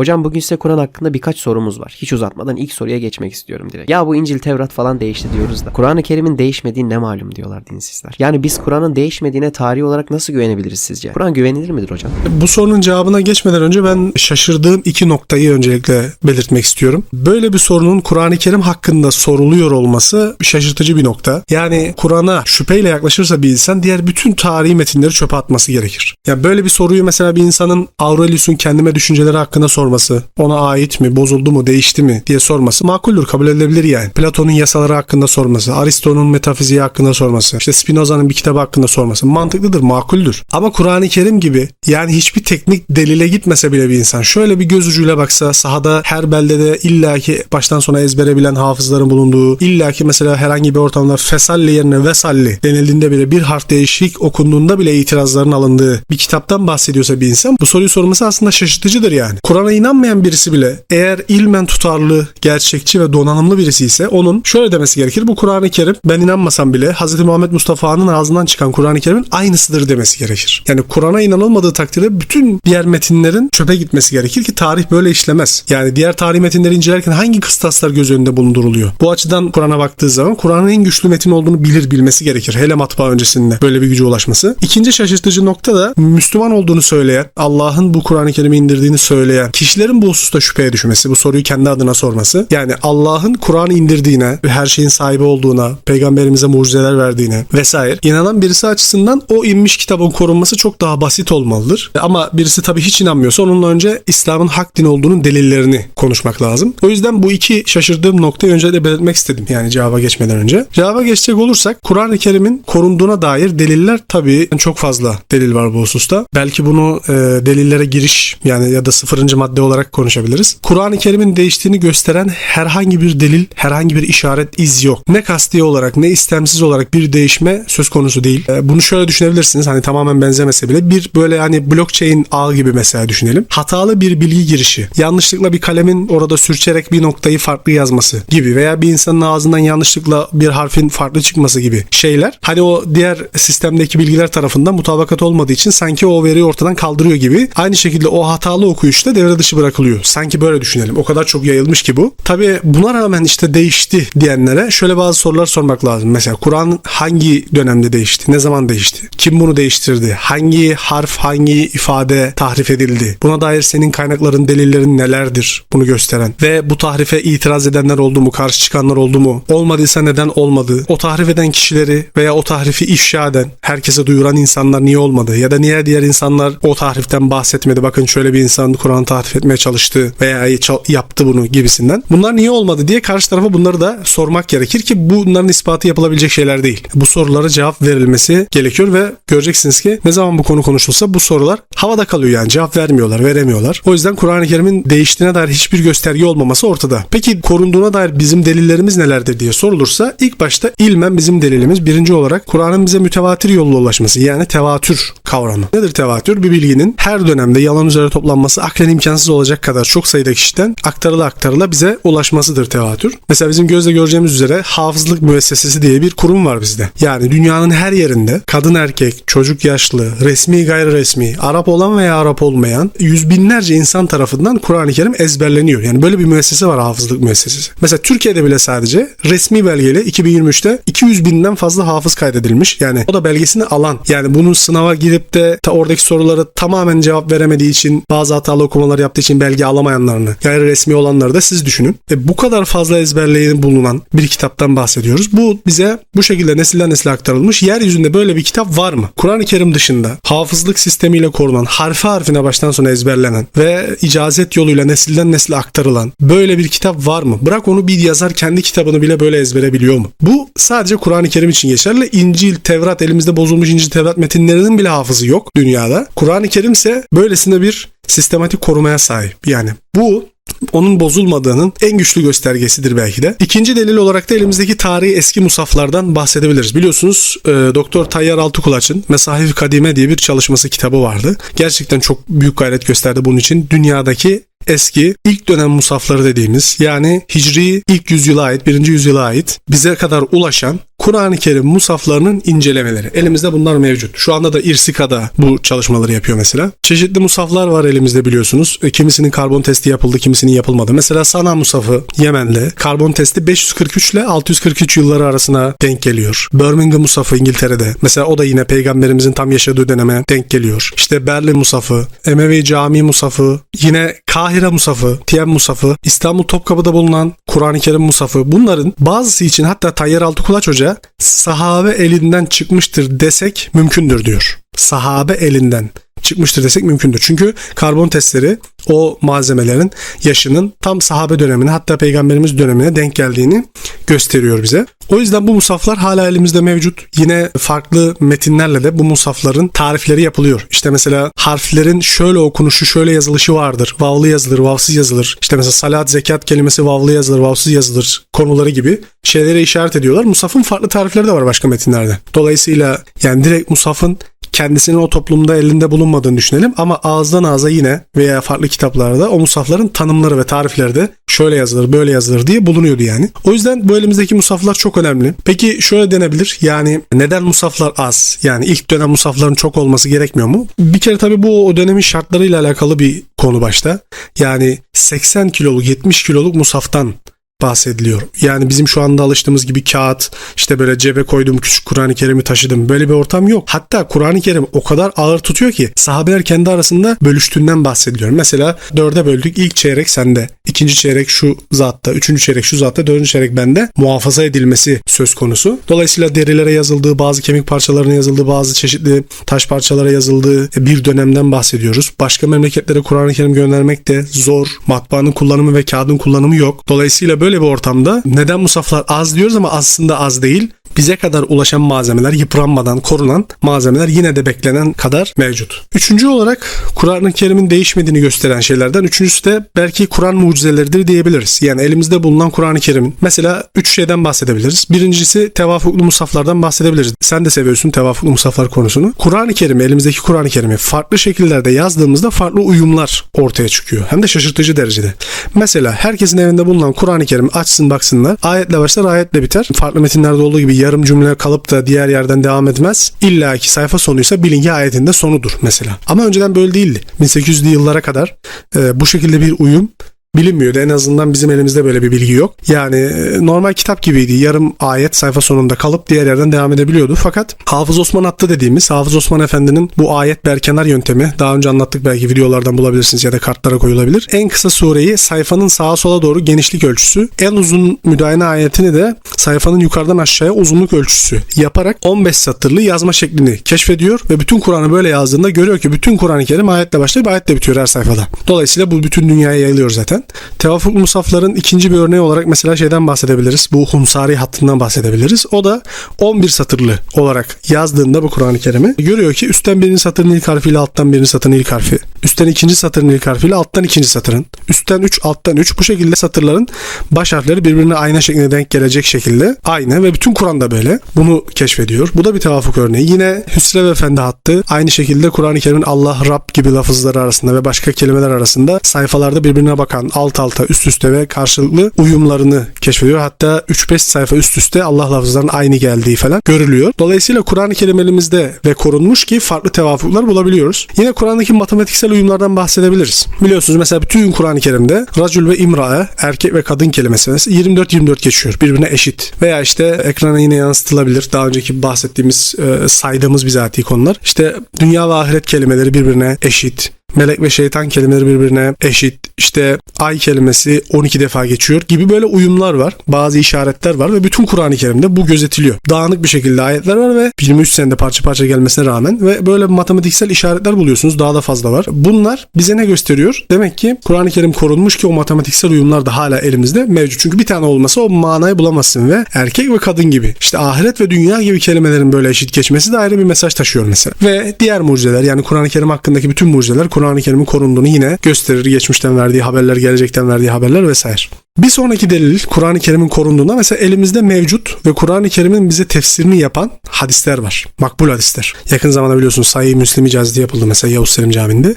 Hocam bugün size Kur'an hakkında birkaç sorumuz var. Hiç uzatmadan ilk soruya geçmek istiyorum direkt. Ya bu İncil, Tevrat falan değişti diyoruz da. Kur'an-ı Kerim'in değişmediği ne malum diyorlar dinsizler. Yani biz Kur'an'ın değişmediğine tarihi olarak nasıl güvenebiliriz sizce? Kur'an güvenilir midir hocam? Bu sorunun cevabına geçmeden önce ben şaşırdığım iki noktayı öncelikle belirtmek istiyorum. Böyle bir sorunun Kur'an-ı Kerim hakkında soruluyor olması şaşırtıcı bir nokta. Yani Kur'an'a şüpheyle yaklaşırsa bir insan diğer bütün tarihi metinleri çöpe atması gerekir. Ya böyle bir soruyu mesela bir insanın Aurelius'un kendime düşünceleri hakkında sorması, ona ait mi, bozuldu mu, değişti mi diye sorması makuldür, kabul edilebilir yani. Platon'un yasaları hakkında sorması, Aristo'nun metafiziği hakkında sorması, işte Spinoza'nın bir kitabı hakkında sorması mantıklıdır, makuldür. Ama Kur'an-ı Kerim gibi yani hiçbir teknik delile gitmese bile bir insan şöyle bir göz ucuyla baksa sahada her beldede illaki baştan sona ezbere bilen hafızların bulunduğu, illaki mesela herhangi bir ortamda fesalli yerine vesalli denildiğinde bile bir harf değişik okunduğunda bile itirazların alındığı bir kitaptan bahsediyorsa bir insan bu soruyu sorması aslında şaşırtıcıdır yani. Kur'an'a inanmayan birisi bile eğer ilmen tutarlı, gerçekçi ve donanımlı birisi ise onun şöyle demesi gerekir. Bu Kur'an-ı Kerim ben inanmasam bile Hz. Muhammed Mustafa'nın ağzından çıkan Kur'an-ı Kerim'in aynısıdır demesi gerekir. Yani Kur'an'a inanılmadığı takdirde bütün diğer metinlerin çöpe gitmesi gerekir ki tarih böyle işlemez. Yani diğer tarih metinleri incelerken hangi kıstaslar göz önünde bulunduruluyor? Bu açıdan Kur'an'a baktığı zaman Kur'an'ın en güçlü metin olduğunu bilir bilmesi gerekir. Hele matbaa öncesinde böyle bir gücü ulaşması. İkinci şaşırtıcı nokta da Müslüman olduğunu söyleyen, Allah'ın bu Kur'an-ı Kerim'i indirdiğini söyleyen kişilerin bu hususta şüpheye düşmesi, bu soruyu kendi adına sorması. Yani Allah'ın Kur'an'ı indirdiğine ve her şeyin sahibi olduğuna, peygamberimize mucizeler verdiğine vesaire inanan birisi açısından o inmiş kitabın korunması çok daha basit olmalıdır. Ama birisi tabii hiç inanmıyorsa onunla önce İslam'ın hak din olduğunun delillerini konuşmak lazım. O yüzden bu iki şaşırdığım noktayı öncelikle belirtmek istedim yani cevaba geçmeden önce. Cevaba geçecek olursak Kur'an-ı Kerim'in korunduğuna dair deliller tabii çok fazla delil var bu hususta. Belki bunu e, delillere giriş yani ya da sıfırıncı madde olarak konuşabiliriz. Kur'an-ı Kerim'in değiştiğini gösteren herhangi bir delil, herhangi bir işaret, iz yok. Ne kasti olarak ne istemsiz olarak bir değişme söz konusu değil. E, bunu şöyle düşünebilirsiniz hani tamamen benzemese bile bir böyle hani blockchain ağ gibi mesela düşünelim. Hatalı bir bilgi girişi, yanlışlıkla bir kalemin orada sürçerek bir noktayı farklı yazması gibi veya bir insanın ağzından yanlışlıkla bir harfin farklı çıkması gibi şeyler. Hani o diğer sistemdeki bilgiler tarafından mutabakat olmadığı için sanki o veriyi ortadan kaldırıyor gibi. Aynı şekilde o hatalı okuyuşta devre dışı bırakılıyor. Sanki böyle düşünelim. O kadar çok yayılmış ki bu. Tabii buna rağmen işte değişti diyenlere şöyle bazı sorular sormak lazım. Mesela Kur'an hangi dönemde değişti? Ne zaman değişti? Kim bunu değiştirdi? Hangi harf, hangi ifade tahrif edildi? Buna dair senin kaynakların, delillerin nelerdir? Bunu gösteren. Ve bu tahrife itiraz edenler oldu mu? Karşı çıkanlar oldu mu? Olmadıysa neden olmadı? O tahrif eden kişileri veya o tahrifi ifşa eden, herkese duyuran insanlar niye olmadı? Ya da niye diğer insanlar o tahriften bahsetmedi? Bakın şöyle bir insan Kur'an'ı tahrif etmeye çalıştı veya yaptı bunu gibisinden. Bunlar niye olmadı diye karşı tarafa bunları da sormak gerekir ki bunların ispatı yapılabilecek şeyler değil. Bu sorulara cevap verilmesi gerekiyor ve göreceksiniz ki ne zaman bu konu konuşulsa bu sorular havada kalıyor yani cevap vermiyorlar, veremiyorlar. O yüzden Kur'an-ı Kerim'in değiştiğine dair hiçbir gösterge olmaması ortada. Peki korunduğuna dair bizim delillerimiz nelerdir diye sorulursa ilk başta ilmen bizim delilimiz birinci olarak Kur'an'ın bize mütevatir yolla ulaşması yani tevatür kavramı. Nedir tevatür? Bir bilginin her dönemde yalan üzere toplanması aklen imkansız olacak kadar çok sayıda kişiden aktarıla aktarıla bize ulaşmasıdır tevatür. Mesela bizim gözle göreceğimiz üzere hafızlık müessesesi diye bir kurum var bizde. Yani dünyanın her yerinde kadın erkek, çocuk yaşlı, resmi gayri resmi, Arap olan veya Arap olmayan yüz binlerce insan tarafından Kur'an-ı Kerim ezberleniyor. Yani böyle bir müessese var hafızlık müessesesi. Mesela Türkiye'de bile sadece resmi belgeyle 2023'te 200 binden fazla hafız kaydedilmiş. Yani o da belgesini alan. Yani bunun sınava girip de ta oradaki sorulara tamamen cevap veremediği için bazı hatalı okumalar yaptığı için belge alamayanlarını gayri resmi olanları da siz düşünün. E bu kadar fazla ezberleyin bulunan bir kitaptan bahsediyoruz. Bu bize bu şekilde nesilden nesile aktarılmış. Yeryüzünde böyle bir kitap var mı? Kur'an-ı Kerim dışında hafızlık sistemiyle korunan, harfi harfine baştan sona ezberlenen ve icazet yoluyla nesilden nesile aktarılan böyle bir kitap var mı? Bırak onu bir yazar kendi kitabını bile böyle ezbere biliyor mu? Bu sadece Kur'an-ı Kerim için geçerli. İncil, Tevrat elimizde bozulmuş İncil, Tevrat metinlerinin bile hafızı yok dünyada. Kur'an-ı Kerim ise böylesine bir sistematik korumaya sahip. Yani bu onun bozulmadığının en güçlü göstergesidir belki de. İkinci delil olarak da elimizdeki tarihi eski musaflardan bahsedebiliriz. Biliyorsunuz e, Doktor Tayyar Altıkulaç'ın Mesahif Kadime diye bir çalışması kitabı vardı. Gerçekten çok büyük gayret gösterdi bunun için. Dünyadaki eski ilk dönem musafları dediğimiz yani Hicri ilk yüzyıla ait, birinci yüzyıla ait bize kadar ulaşan Kur'an-ı Kerim musaflarının incelemeleri. Elimizde bunlar mevcut. Şu anda da İrsika'da bu çalışmaları yapıyor mesela. Çeşitli musaflar var elimizde biliyorsunuz. E, kimisinin karbon testi yapıldı, kimisinin yapılmadı. Mesela Sana musafı Yemen'de karbon testi 543 ile 643 yılları arasına denk geliyor. Birmingham musafı İngiltere'de. Mesela o da yine peygamberimizin tam yaşadığı döneme denk geliyor. İşte Berlin musafı, Emevi Cami musafı, yine Kahire musafı, Tiem musafı, İstanbul Topkapı'da bulunan Kur'an-ı Kerim musafı. Bunların bazısı için hatta Tayyar Altıkulaç Hoca sahabe elinden çıkmıştır desek mümkündür diyor. Sahabe elinden çıkmıştır desek mümkündür. Çünkü karbon testleri o malzemelerin yaşının tam sahabe dönemine hatta peygamberimiz dönemine denk geldiğini gösteriyor bize. O yüzden bu musaflar hala elimizde mevcut. Yine farklı metinlerle de bu musafların tarifleri yapılıyor. İşte mesela harflerin şöyle okunuşu, şöyle yazılışı vardır. Vavlı yazılır, vavsız yazılır. İşte mesela salat, zekat kelimesi vavlı yazılır, vavsız yazılır konuları gibi şeylere işaret ediyorlar. Musafın farklı tarifleri de var başka metinlerde. Dolayısıyla yani direkt musafın kendisinin o toplumda elinde bulunmadığını düşünelim ama ağızdan ağza yine veya farklı kitaplarda o musafların tanımları ve tarifleri de şöyle yazılır böyle yazılır diye bulunuyordu yani. O yüzden bu elimizdeki musaflar çok önemli. Peki şöyle denebilir yani neden musaflar az? Yani ilk dönem musafların çok olması gerekmiyor mu? Bir kere tabii bu o dönemin şartlarıyla alakalı bir konu başta. Yani 80 kiloluk 70 kiloluk musaftan bahsediliyor. Yani bizim şu anda alıştığımız gibi kağıt, işte böyle cebe koydum küçük Kur'an-ı Kerim'i taşıdım. Böyle bir ortam yok. Hatta Kur'an-ı Kerim o kadar ağır tutuyor ki sahabeler kendi arasında bölüştüğünden bahsediliyor. Mesela dörde böldük. İlk çeyrek sende. ikinci çeyrek şu zatta. Üçüncü çeyrek şu zatta. Dördüncü çeyrek bende. Muhafaza edilmesi söz konusu. Dolayısıyla derilere yazıldığı, bazı kemik parçalarına yazıldığı, bazı çeşitli taş parçalara yazıldığı bir dönemden bahsediyoruz. Başka memleketlere Kur'an-ı Kerim göndermek de zor. Matbaanın kullanımı ve kağıdın kullanımı yok. Dolayısıyla böyle bir ortamda neden musaflar az diyoruz ama aslında az değil. Bize kadar ulaşan malzemeler yıpranmadan korunan malzemeler yine de beklenen kadar mevcut. Üçüncü olarak Kur'an-ı Kerim'in değişmediğini gösteren şeylerden üçüncüsü de belki Kur'an mucizeleridir diyebiliriz. Yani elimizde bulunan Kur'an-ı Kerim'in mesela üç şeyden bahsedebiliriz. Birincisi tevafuklu musaflardan bahsedebiliriz. Sen de seviyorsun tevafuklu musaflar konusunu. Kur'an-ı Kerim elimizdeki Kur'an-ı Kerim'i farklı şekillerde yazdığımızda farklı uyumlar ortaya çıkıyor. Hem de şaşırtıcı derecede. Mesela herkesin evinde bulunan Kur'an-ı Kerim açsın baksınlar. Ayetle başlar ayetle biter. Farklı metinlerde olduğu gibi yarım cümle kalıp da diğer yerden devam etmez. İlla ki sayfa sonuysa bilin ki ayetinde sonudur mesela. Ama önceden böyle değildi. 1800'lü yıllara kadar e, bu şekilde bir uyum bilinmiyordu. En azından bizim elimizde böyle bir bilgi yok. Yani e, normal kitap gibiydi. Yarım ayet sayfa sonunda kalıp diğer yerden devam edebiliyordu. Fakat Hafız Osman Attı dediğimiz Hafız Osman Efendi'nin bu ayet berkenar yöntemi daha önce anlattık belki videolardan bulabilirsiniz ya da kartlara koyulabilir. En kısa sureyi sayfanın sağa sola doğru genişlik ölçüsü, en uzun müdahale ayetini de sayfanın yukarıdan aşağıya uzunluk ölçüsü yaparak 15 satırlı yazma şeklini keşfediyor ve bütün Kur'an'ı böyle yazdığında görüyor ki bütün Kur'an-ı Kerim ayetle başlayıp ayetle bitiyor her sayfada. Dolayısıyla bu bütün dünyaya yayılıyor zaten. Tevafuk musafların ikinci bir örneği olarak mesela şeyden bahsedebiliriz. Bu Humsari hattından bahsedebiliriz. O da 11 satırlı olarak yazdığında bu Kur'an-ı Kerim'i görüyor ki üstten birinci satırın ilk harfiyle alttan birinci satırın ilk harfi. Üstten ikinci satırın ilk harfiyle alttan ikinci satırın. Üstten 3 alttan 3 bu şekilde satırların baş harfleri birbirine ayna şeklinde denk gelecek şekilde aynı ve bütün Kur'an'da böyle. Bunu keşfediyor. Bu da bir tevafuk örneği. Yine Hüsrev Efendi hattı aynı şekilde Kur'an-ı Kerim'in Allah, Rab gibi lafızları arasında ve başka kelimeler arasında sayfalarda birbirine bakan alt alta üst üste ve karşılıklı uyumlarını keşfediyor. Hatta 3-5 sayfa üst üste Allah lafızlarının aynı geldiği falan görülüyor. Dolayısıyla Kur'an-ı Kerim elimizde ve korunmuş ki farklı tevafuklar bulabiliyoruz. Yine Kur'an'daki matematiksel uyumlardan bahsedebiliriz. Biliyorsunuz mesela bütün Kur'an-ı Kerim'de racül ve imrae erkek ve kadın kelimesi 24-24 geçiyor. Birbirine eşit. Veya işte ekrana yine yansıtılabilir. Daha önceki bahsettiğimiz e, saydığımız bizatihi konular. İşte dünya ve ahiret kelimeleri birbirine eşit. Melek ve şeytan kelimeleri birbirine eşit. İşte ay kelimesi 12 defa geçiyor gibi böyle uyumlar var. Bazı işaretler var ve bütün Kur'an-ı Kerim'de bu gözetiliyor. Dağınık bir şekilde ayetler var ve 23 senede parça parça gelmesine rağmen ve böyle matematiksel işaretler buluyorsunuz. Daha da fazla var. Bunlar bize ne gösteriyor? Demek ki Kur'an-ı Kerim korunmuş ki o matematiksel uyumlar da hala elimizde mevcut. Çünkü bir tane olmasa o manayı bulamazsın ve erkek ve kadın gibi işte ahiret ve dünya gibi kelimelerin böyle eşit geçmesi de ayrı bir mesaj taşıyor mesela. Ve diğer mucizeler yani Kur'an-ı Kerim hakkındaki bütün mucizeler Kur'an-ı Kerim'in korunduğunu yine gösterir. Geçmişten verdiği haberler, gelecekten verdiği haberler vesaire. Bir sonraki delil Kur'an-ı Kerim'in korunduğunda mesela elimizde mevcut ve Kur'an-ı Kerim'in bize tefsirini yapan hadisler var. Makbul hadisler. Yakın zamanda biliyorsunuz Sahih Müslim icazeti yapıldı mesela Yavuz Selim Camii'nde.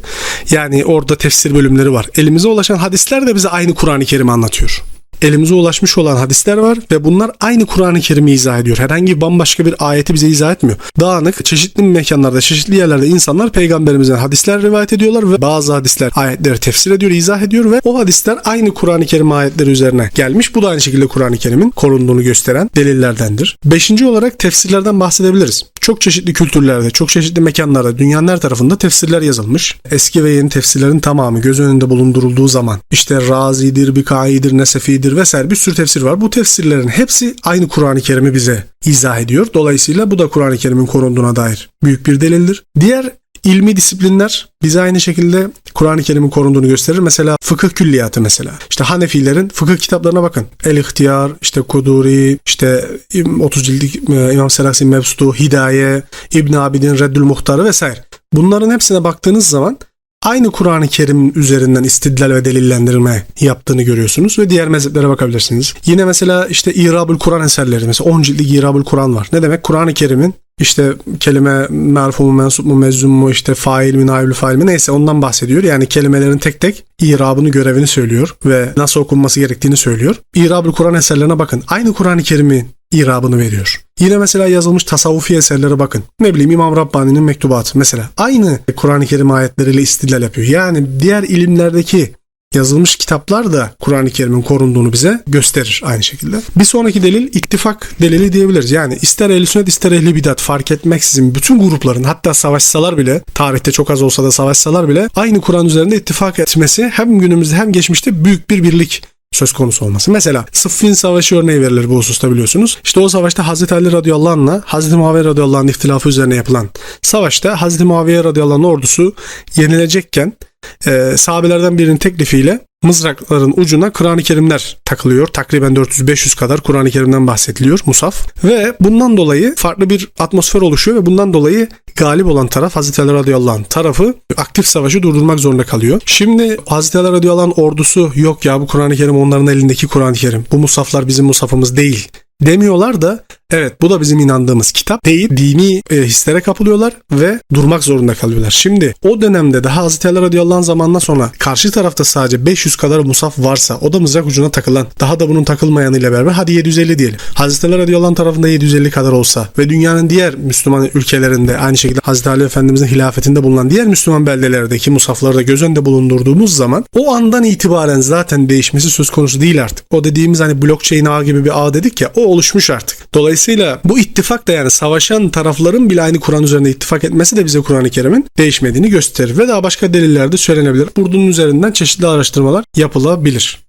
Yani orada tefsir bölümleri var. Elimize ulaşan hadisler de bize aynı Kur'an-ı Kerim'i anlatıyor. Elimize ulaşmış olan hadisler var ve bunlar aynı Kur'an-ı Kerim'i izah ediyor. Herhangi bambaşka bir ayeti bize izah etmiyor. Dağınık, çeşitli mekanlarda, çeşitli yerlerde insanlar peygamberimizden hadisler rivayet ediyorlar ve bazı hadisler ayetleri tefsir ediyor, izah ediyor ve o hadisler aynı Kur'an-ı Kerim ayetleri üzerine gelmiş. Bu da aynı şekilde Kur'an-ı Kerim'in korunduğunu gösteren delillerdendir. Beşinci olarak tefsirlerden bahsedebiliriz. Çok çeşitli kültürlerde, çok çeşitli mekanlarda dünyanın her tarafında tefsirler yazılmış. Eski ve yeni tefsirlerin tamamı göz önünde bulundurulduğu zaman işte Razi'dir, Bikai'dir, Nesefi'dir vesaire bir sürü tefsir var. Bu tefsirlerin hepsi aynı Kur'an-ı Kerim'i bize izah ediyor. Dolayısıyla bu da Kur'an-ı Kerim'in korunduğuna dair büyük bir delildir. Diğer ilmi disiplinler bize aynı şekilde Kur'an-ı Kerim'in korunduğunu gösterir. Mesela fıkıh külliyatı mesela. İşte Hanefilerin fıkıh kitaplarına bakın. El İhtiyar, işte Kuduri, işte 30 cildik e, İmam Selasin Mebsutu, Hidaye, İbn Abidin Reddül Muhtarı vesaire. Bunların hepsine baktığınız zaman aynı Kur'an-ı Kerim üzerinden istidlal ve delillendirme yaptığını görüyorsunuz ve diğer mezheplere bakabilirsiniz. Yine mesela işte İrabül Kur'an eserleri mesela 10 ciltlik İrabül Kur'an var. Ne demek? Kur'an-ı Kerim'in işte kelime merfu mu mensup mu mezzum mu işte fail mi naibül fail mi neyse ondan bahsediyor. Yani kelimelerin tek tek irabını görevini söylüyor ve nasıl okunması gerektiğini söylüyor. İrabül Kur'an eserlerine bakın. Aynı Kur'an-ı Kerim'in irabını veriyor. Yine mesela yazılmış tasavvufi eserlere bakın. Ne bileyim İmam Rabbani'nin mektubatı mesela. Aynı Kur'an-ı Kerim ayetleriyle istidlal yapıyor. Yani diğer ilimlerdeki yazılmış kitaplar da Kur'an-ı Kerim'in korunduğunu bize gösterir aynı şekilde. Bir sonraki delil ittifak delili diyebiliriz. Yani ister ehl sünnet ister ehli bidat fark etmeksizin bütün grupların hatta savaşsalar bile tarihte çok az olsa da savaşsalar bile aynı Kur'an üzerinde ittifak etmesi hem günümüzde hem geçmişte büyük bir birlik söz konusu olması. Mesela Sıffin Savaşı örneği verilir bu hususta biliyorsunuz. İşte o savaşta Hazreti Ali radıyallahu anh'la Hazreti Muaviye radıyallahu anh'ın ihtilafı üzerine yapılan savaşta Hazreti Muaviye radıyallahu anh'ın ordusu yenilecekken e, sahabelerden birinin teklifiyle mızrakların ucuna Kur'an-ı Kerimler takılıyor. Takriben 400-500 kadar Kur'an-ı Kerim'den bahsediliyor Musaf. Ve bundan dolayı farklı bir atmosfer oluşuyor ve bundan dolayı galip olan taraf Hazreti Ali radıyallahu anh tarafı aktif savaşı durdurmak zorunda kalıyor. Şimdi Hazreti Ali radıyallahu anh ordusu yok ya bu Kur'an-ı Kerim onların elindeki Kur'an-ı Kerim. Bu musaflar bizim musafımız değil demiyorlar da evet bu da bizim inandığımız kitap değil. Dini e, hislere kapılıyorlar ve durmak zorunda kalıyorlar. Şimdi o dönemde daha Hazreti Ali radıyallahu anh sonra karşı tarafta sadece 500 kadar musaf varsa o da mızrak ucuna takılan daha da bunun takılmayanıyla beraber hadi 750 diyelim. Hazreti Ali radıyallahu tarafında 750 kadar olsa ve dünyanın diğer Müslüman ülkelerinde aynı şekilde Hazreti Ali Efendimizin hilafetinde bulunan diğer Müslüman beldelerdeki musafları da göz önünde bulundurduğumuz zaman o andan itibaren zaten değişmesi söz konusu değil artık. O dediğimiz hani blockchain ağ gibi bir ağ dedik ya o oluşmuş artık. Dolayısıyla bu ittifak da yani savaşan tarafların bile aynı Kur'an üzerinde ittifak etmesi de bize Kur'an-ı Kerim'in değişmediğini gösterir. Ve daha başka deliller de söylenebilir. Bunun üzerinden çeşitli araştırmalar yapılabilir.